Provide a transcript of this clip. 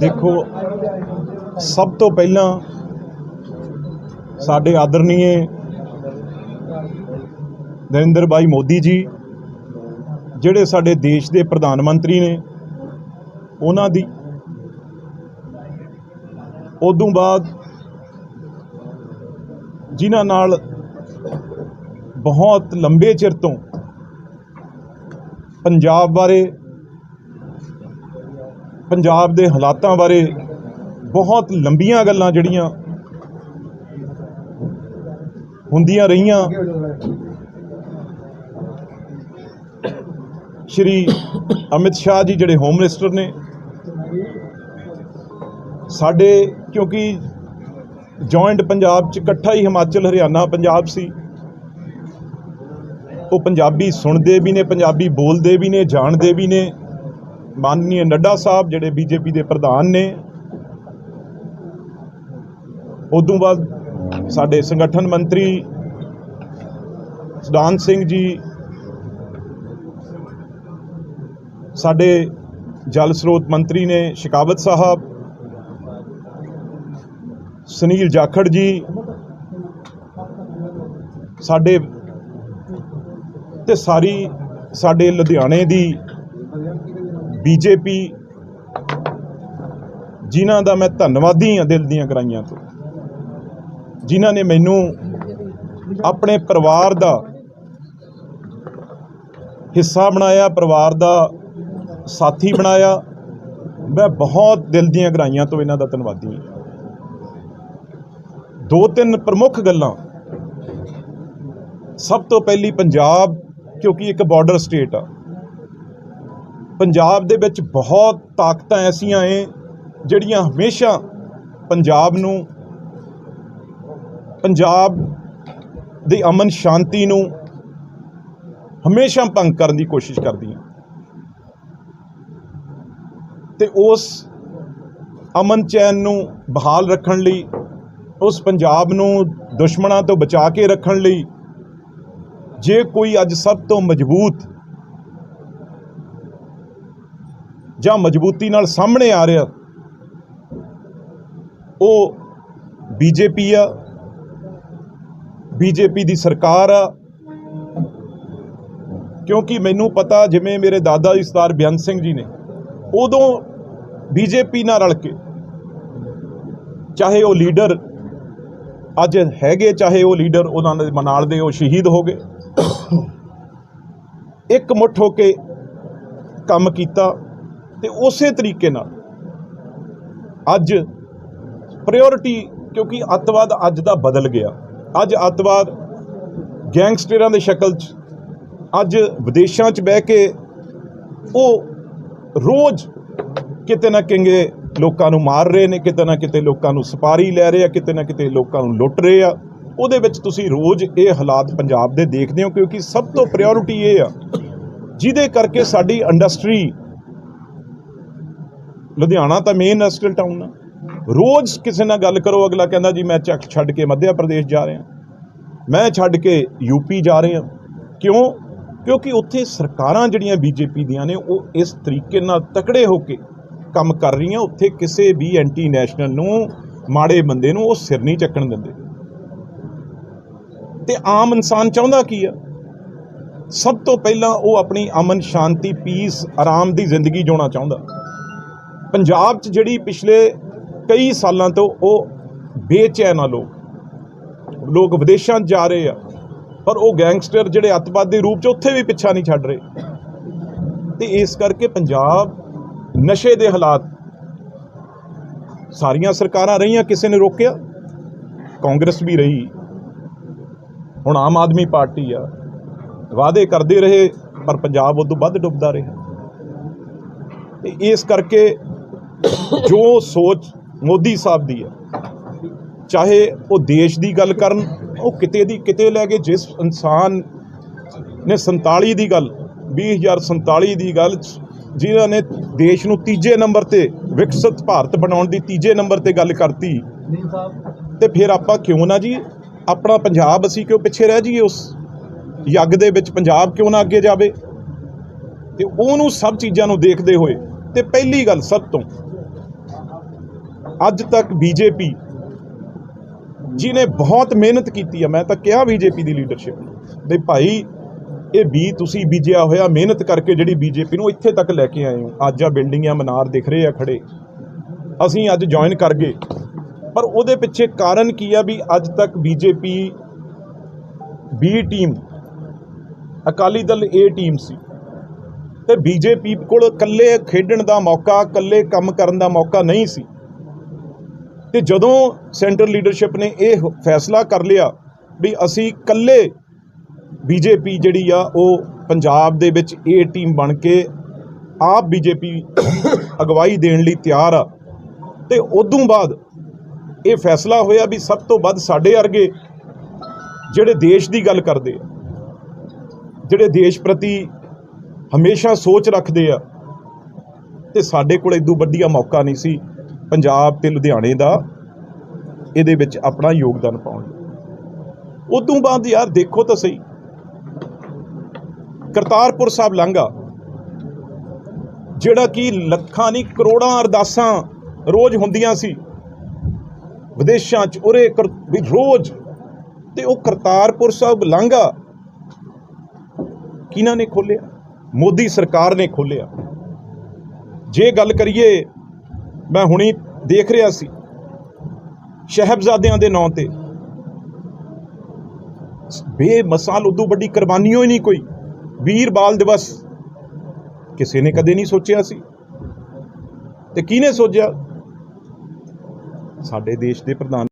ਦੇਖੋ, ਸਭ ਤੋਂ ਪਹਿਲਾਂ ਸਾਡੇ ਆਦਰਨੀਏ ਨਰਿੰਦਰ ਭਾਈ ਮੋਦੀ ਜੀ, ਜਿਹੜੇ ਸਾਡੇ ਦੇਸ਼ ਦੇ ਪ੍ਰਧਾਨ ਮੰਤਰੀ ਨੇ, ਉਹਨਾਂ ਦੀ ਉਦੋਂ ਬਾਅਦ ਜਿਨ੍ਹਾਂ ਨਾਲ ਬਹੁਤ ਲੰਬੇ ਚਿਰ ਤੋਂ ਪੰਜਾਬ ਬਾਰੇ ਪੰਜਾਬ ਦੇ ਹਾਲਾਤਾਂ ਬਾਰੇ ਬਹੁਤ ਲੰਬੀਆਂ ਗੱਲਾਂ ਜਿਹੜੀਆਂ ਹੁੰਦੀਆਂ ਰਹੀਆਂ। ਸ਼੍ਰੀ ਅਮਿਤ ਸ਼ਾਹ ਜੀ ਜਿਹੜੇ ਹੋਮ ਮਿਨਿਸਟਰ ਨੇ, ਸਾਡੇ ਕਿਉਂਕਿ ਜੁਆਇੰਟ ਪੰਜਾਬ ਚ ਇਕੱਠਾ ਹੀ ਹਿਮਾਚਲ, ਹਰਿਆਣਾ ਪੰਜਾਬ ਸੀ, ਉਹ ਪੰਜਾਬੀ ਸੁਣਦੇ ਵੀ ਨੇ, ਪੰਜਾਬੀ ਬੋਲਦੇ ਵੀ ਨੇ, ਜਾਣਦੇ ਵੀ ਨੇ। ਮਾਨਨੀय ਨੱਡਾ ਸਾਹਿਬ ਜਿਹੜੇ ਬੀਜੇਪੀ ਦੇ ਪ੍ਰਧਾਨ ਨੇ, ਉਦੋਂ ਬਾਅਦ ਸਾਡੇ ਸੰਗਠਨ ਮੰਤਰੀ ਸੁਦਾਨ ਸਿੰਘ ਜੀ, ਸਾਡੇ ਜਲ ਸਰੋਤ ਮੰਤਰੀ ਨੇ ਸ਼ਿਕਾਵਤ ਸਾਹਿਬ, ਸੁਨੀਲ ਜਾਖੜ ਜੀ, ਸਾਡੇ ਤੇ ਸਾਰੀ ਸਾਡੇ ਲੁਧਿਆਣੇ ਦੀ ਬੀਜੇਪੀ ਜਿਨ੍ਹਾਂ ਦਾ ਮੈਂ ਧੰਨਵਾਦੀ ਹਾਂ ਦਿਲ ਦੀਆਂ ਗਰਾਈਆਂ ਤੋਂ। ਜਿਨ੍ਹਾਂ ਨੇ ਮੈਨੂੰ ਆਪਣੇ ਪਰਿਵਾਰ ਦਾ ਹਿੱਸਾ ਬਣਾਇਆ, ਪਰਿਵਾਰ ਦਾ ਸਾਥੀ ਬਣਾਇਆ। ਮੈਂ ਬਹੁਤ ਦਿਲ ਦੀਆਂ ਗਰਾਈਆਂ ਤੋਂ ਇਹਨਾਂ ਦਾ ਧੰਨਵਾਦੀ ਹਾਂ। ਦੋ ਤਿੰਨ ਪ੍ਰਮੁੱਖ ਗੱਲਾਂ। ਸਭ ਤੋਂ ਪਹਿਲੀ ਪੰਜਾਬ, ਕਿਉਂਕਿ ਇੱਕ ਬਾਰਡਰ ਸਟੇਟ ਆ। ਪੰਜਾਬ ਦੇ ਵਿੱਚ ਬਹੁਤ ਤਾਕਤਾਂ ਐਸੀਆਂ ਏ, ਜਿਹੜੀਆਂ ਹਮੇਸ਼ਾ ਪੰਜਾਬ ਨੂੰ, ਪੰਜਾਬ ਦੀ ਅਮਨ ਸ਼ਾਂਤੀ ਨੂੰ ਹਮੇਸ਼ਾ ਭੰਗ ਕਰਨ ਦੀ ਕੋਸ਼ਿਸ਼ ਕਰਦੀਆਂ। ਤੇ ਉਸ ਅਮਨ ਚੈਨ ਨੂੰ ਬਹਾਲ ਰੱਖਣ ਲਈ, ਉਸ ਪੰਜਾਬ ਨੂੰ ਦੁਸ਼ਮਣਾਂ ਤੋਂ ਬਚਾ ਕੇ ਰੱਖਣ ਲਈ, ਜੇ ਕੋਈ ਅੱਜ ਸਭ ਤੋਂ ਮਜ਼ਬੂਤ ਜਾਂ ਮਜ਼ਬੂਤੀ ਨਾਲ ਸਾਹਮਣੇ ਆ ਰਿਹਾ, ਉਹ ਬੀਜੇਪੀ ਆ, ਬੀਜੇਪੀ ਦੀ ਸਰਕਾਰ ਆ। ਕਿਉਂਕਿ ਮੈਨੂੰ ਪਤਾ ਜਿਵੇਂ ਮੇਰੇ ਦਾਦਾ ਜੀ ਸਰਦਾਰ ਬੇਅੰਤ ਸਿੰਘ ਜੀ ਨੇ, ਉਦੋਂ ਬੀਜੇਪੀ ਨਾਲ ਰਲ ਕੇ, ਚਾਹੇ ਉਹ ਲੀਡਰ ਅੱਜ ਹੈਗੇ, ਚਾਹੇ ਉਹ ਲੀਡਰ ਉਹਨਾਂ ਦੇ ਮਨਾਲ ਦੇ ਉਹ ਸ਼ਹੀਦ ਹੋ ਗਏ। ਇੱਕ ਮੁੱਠ ਹੋ ਕੇ ਕੰਮ ਕੀਤਾ। ਤੇ ਉਸੇ ਤਰੀਕੇ ਨਾਲ ਅੱਜ ਪ੍ਰਾਇੋਰਟੀ ਕਿਉਂਕਿ ਅੱਤਵਾਦ ਅੱਜ ਦਾ ਬਦਲ ਗਿਆ। ਅੱਜ ਅੱਤਵਾਦ ਗੈਂਗਸਟਰਾਂ ਦੇ ਸ਼ਕਲ 'ਚ, ਅੱਜ ਵਿਦੇਸ਼ਾਂ 'ਚ ਬਹਿ ਕੇ ਉਹ ਰੋਜ਼ ਕਿਤੇ ਨਾ ਕਿਤੇ ਲੋਕਾਂ ਨੂੰ ਮਾਰ ਰਹੇ ਨੇ, ਕਿਤੇ ਨਾ ਕਿਤੇ ਲੋਕਾਂ ਨੂੰ ਸਪਾਰੀ ਲੈ ਰਹੇ ਆ, ਕਿਤੇ ਨਾ ਕਿਤੇ ਲੋਕਾਂ ਨੂੰ ਲੁੱਟ ਰਹੇ ਆ। ਉਹਦੇ ਵਿੱਚ ਤੁਸੀਂ ਰੋਜ਼ ਇਹ ਹਾਲਾਤ ਪੰਜਾਬ ਦੇ ਦੇਖਦੇ ਹੋ ਕਿਉਂਕਿ ਸਭ ਤੋਂ ਪ੍ਰਾਇੋਰਟੀ ਇਹ ਆ। ਜਿਹਦੇ ਕਰਕੇ ਸਾਡੀ ਇੰਡਸਟਰੀ ਲੁਧਿਆਣਾ ਤਾਂ ਮੇਨ ਇੰਡਸਟਰੀਅਲ ਟਾਊਨ ਆ। ਰੋਜ਼ ਕਿਸੇ ਨਾਲ ਗੱਲ ਕਰੋ, ਅਗਲਾ ਕਹਿੰਦਾ ਜੀ, ਮੈਂ ਚੱਕ ਛੱਡ ਕੇ ਮੱਧਿਆ ਪ੍ਰਦੇਸ਼ ਜਾ ਰਿਹਾ। ਮੈਂ ਛੱਡ ਕੇ ਯੂਪੀ ਜਾ ਰਿਹਾ। ਕਿਉਂ? ਕਿਉਂਕਿ ਉੱਥੇ ਸਰਕਾਰਾਂ ਜਿਹੜੀਆਂ ਬੀਜੇਪੀ ਦੀਆਂ ਨੇ, ਉਹ ਇਸ ਤਰੀਕੇ ਨਾਲ ਤਕੜੇ ਹੋ ਕੇ ਕੰਮ ਕਰ ਰਹੀਆਂ। ਉੱਥੇ ਕਿਸੇ ਵੀ ਐਂਟੀ ਨੈਸ਼ਨਲ ਨੂੰ, ਮਾੜੇ ਬੰਦੇ ਨੂੰ ਉਹ ਸਿਰ ਨਹੀਂ ਚੱਕਣ ਦਿੰਦੇ। ਤੇ ਆਮ ਇਨਸਾਨ ਚਾਹੁੰਦਾ ਕੀ ਆ? ਸਭ ਤੋਂ ਪਹਿਲਾਂ ਉਹ ਆਪਣੀ ਅਮਨ, ਸ਼ਾਂਤੀ ਪੀਸ ਆਰਾਮ ਦੀ ਜ਼ਿੰਦਗੀ ਜਿਉਣਾ ਚਾਹੁੰਦਾ। ਪੰਜਾਬ 'ਚ ਜਿਹੜੀ ਪਿਛਲੇ ਕਈ ਸਾਲਾਂ ਤੋਂ ਉਹ ਬੇਚੈਨ ਆ ਲੋਕ। ਲੋਕ ਵਿਦੇਸ਼ਾਂ 'ਚ ਜਾ ਰਹੇ ਆ, ਪਰ ਉਹ ਗੈਂਗਸਟਰ ਜਿਹੜੇ ਅੱਤਵਾਦ ਦੇ ਰੂਪ 'ਚ ਉੱਥੇ ਵੀ ਪਿੱਛਾ ਨਹੀਂ ਛੱਡ ਰਹੇ। ਤੇ ਇਸ ਕਰਕੇ ਪੰਜਾਬ ਨਸ਼ੇ ਦੇ ਹਾਲਾਤ ਸਾਰੀਆਂ ਸਰਕਾਰਾਂ ਰਹੀਆਂ, ਕਿਸੇ ਨੇ ਰੋਕਿਆ, ਕਾਂਗਰਸ ਵੀ ਰਹੀ। ਹੁਣ ਆਮ ਆਦਮੀ ਪਾਰਟੀ ਆ, ਵਾਅਦੇ ਕਰਦੇ ਰਹੇ, ਪਰ ਪੰਜਾਬ ਉਦੋਂ ਵੱਧ ਡੁੱਬਦਾ ਰਿਹਾ। ਤੇ ਇਸ ਕਰਕੇ ਜੋ ਸੋਚ ਮੋਦੀ ਸਾਹਿਬ ਦੀ ਹੈ, ਚਾਹੇ ਉਹ ਦੇਸ਼ ਦੀ ਗੱਲ ਕਰਨ, ਉਹ ਕਿਤੇ ਦੀ ਕਿਤੇ ਲੈ ਕੇ ਜਿਸ ਇਨਸਾਨ ਨੇ 47 ਦੀ ਗੱਲ 20047 ਦੀ ਗੱਲ, ਜਿਨ੍ਹਾਂ ਨੇ ਦੇਸ਼ ਨੂੰ ਤੀਜੇ ਨੰਬਰ ਤੇ ਵਿਕਸਿਤ ਭਾਰਤ ਬਣਾਉਣ ਦੀ ਤੀਜੇ ਨੰਬਰ ਤੇ ਗੱਲ ਕਰਤੀ, ਤੇ ਫਿਰ ਆਪਾਂ ਕਿਉਂ ਨਾ ਜੀ, ਆਪਣਾ ਪੰਜਾਬ ਅਸੀਂ ਕਿਉਂ ਪਿੱਛੇ ਰਹਿ ਜਾਈਏ ਉਸ ਯੱਗ ਦੇ ਵਿੱਚ, ਪੰਜਾਬ ਕਿਉਂ ਨਾ ਅੱਗੇ ਜਾਵੇ? ਤੇ ਉਹਨੂੰ ਸਭ ਚੀਜ਼ਾਂ ਨੂੰ ਦੇਖਦੇ ਹੋਏ, ਤੇ ਪਹਿਲੀ ਗੱਲ ਸਭ ਤੋਂ ਅੱਜ ਤੱਕ ਬੀਜੇਪੀ ਜਿਨੇ ਬਹੁਤ ਮਿਹਨਤ ਕੀਤੀ ਆ, ਮੈਂ ਤਾਂ ਕਿਹਾ ਬੀਜੇਪੀ ਦੀ ਲੀਡਰਸ਼ਿਪ ਨੂੰ ਵੀ ਭਾਈ, ਇਹ ਵੀ ਤੁਸੀਂ ਬੀਜਿਆ ਹੋਇਆ, ਮਿਹਨਤ ਕਰਕੇ ਜਿਹੜੀ ਬੀਜੇਪੀ ਨੂੰ ਇੱਥੇ ਤੱਕ ਲੈ ਕੇ ਆਏ ਹੋ। ਅੱਜ ਆ ਬਿਲਡਿੰਗਾਂ ਮਨਾਰ ਦਿਖ ਰਹੇ ਆ ਖੜੇ। ਅਸੀਂ ਅੱਜ ਜੁਆਇਨ ਕਰ ਗਏ। ਪਰ ਉਹਦੇ ਪਿੱਛੇ ਕਾਰਨ ਕੀ ਆ ਵੀ ਅੱਜ ਤੱਕ BJP B team Akali Dal A team ਸੀ। ਤੇ ਬੀਜੇਪੀ ਕੋਲ ਇਕੱਲੇ ਖੇਡਣ ਦਾ ਮੌਕਾ, ਇਕੱਲੇ ਕੰਮ ਕਰਨ ਦਾ ਮੌਕਾ ਨਹੀਂ ਸੀ। ਤੇ ਜਦੋਂ ਸੈਂਟਰ ਲੀਡਰਸ਼ਿਪ ਨੇ ਇਹ ਫੈਸਲਾ ਕਰ ਲਿਆ ਵੀ ਅਸੀਂ ਇਕੱਲੇ ਬੀਜੇਪੀ ਜਿਹੜੀ ਆ, ਉਹ ਪੰਜਾਬ ਦੇ ਵਿੱਚ ਇਹ ਟੀਮ ਬਣ ਕੇ ਆਪ ਬੀਜੇਪੀ ਅਗਵਾਈ ਦੇਣ ਲਈ ਤਿਆਰ ਆ। ਤੇ ਉਦੋਂ ਬਾਅਦ ਇਹ ਫੈਸਲਾ ਹੋਇਆ ਵੀ ਸਭ ਤੋਂ ਵੱਧ ਸਾਡੇ ਵਰਗੇ ਜਿਹੜੇ ਦੇਸ਼ ਦੀ ਗੱਲ ਕਰਦੇ ਆ, ਜਿਹੜੇ ਦੇਸ਼ ਪ੍ਰਤੀ ਹਮੇਸ਼ਾ ਸੋਚ ਰੱਖਦੇ ਆ, ਤੇ ਸਾਡੇ ਕੋਲ ਇਦੋਂ ਵੱਡੀਆ ਮੌਕਾ ਨਹੀਂ ਸੀ। ਪੰਜਾਬ ਤੇ ਲੁਧਿਆਣੇ ਦਾ ਇਹਦੇ ਵਿੱਚ ਆਪਣਾ ਯੋਗਦਾਨ ਪਾਉਣ। ਲਈ ਉਦੋਂ ਬਾਅਦ ਯਾਰ ਦੇਖੋ ਤਾਂ ਸਹੀ। ਕਰਤਾਰਪੁਰ ਸਾਹਿਬ ਲਾਂਘਾ, ਜਿਹੜਾ ਕਿ ਲੱਖਾਂ ਨਹੀਂ, ਕਰੋੜਾਂ ਅਰਦਾਸਾਂ ਰੋਜ਼ ਹੁੰਦੀਆਂ ਸੀ। ਵਿਦੇਸ਼ਾਂ 'ਚ ਉਰੇ ਕਰ- ਵੀ ਰੋਜ਼। ਤੇ ਉਹ ਕਰਤਾਰਪੁਰ ਸਾਹਿਬ ਲਾਂਘਾ ਕਿਹਨਾਂ ਨੇ ਖੋਲਿਆ ਮੋਦੀ ਸਰਕਾਰ ਨੇ ਖੋਲਿਆ ਜੇ ਗੱਲ ਕਰੀਏ ਮੈਂ ਹੁਣੀ ਦੇਖ ਰਿਹਾ ਸੀ ਸ਼ਹਿਬਜ਼ਾਦਿਆਂ ਦੇ ਨਾਂ ਤੇ। ਬੇਮਸਾਲ ਉਦੋਂ ਵੱਡੀ ਕੁਰਬਾਨੀ ਹੋਈ ਨਹੀਂ ਕੋਈ। ਵੀਰ ਬਾਲ ਦਿਵਸ। ਕਿਸੇ ਨੇ ਕਦੇ ਨਹੀਂ ਸੋਚਿਆ ਸੀ। ਤੇ ਕਿਹਨੇ ਸੋਚਿਆ? ਸਾਡੇ ਦੇਸ਼ ਦੇ ਪ੍ਰਧਾਨ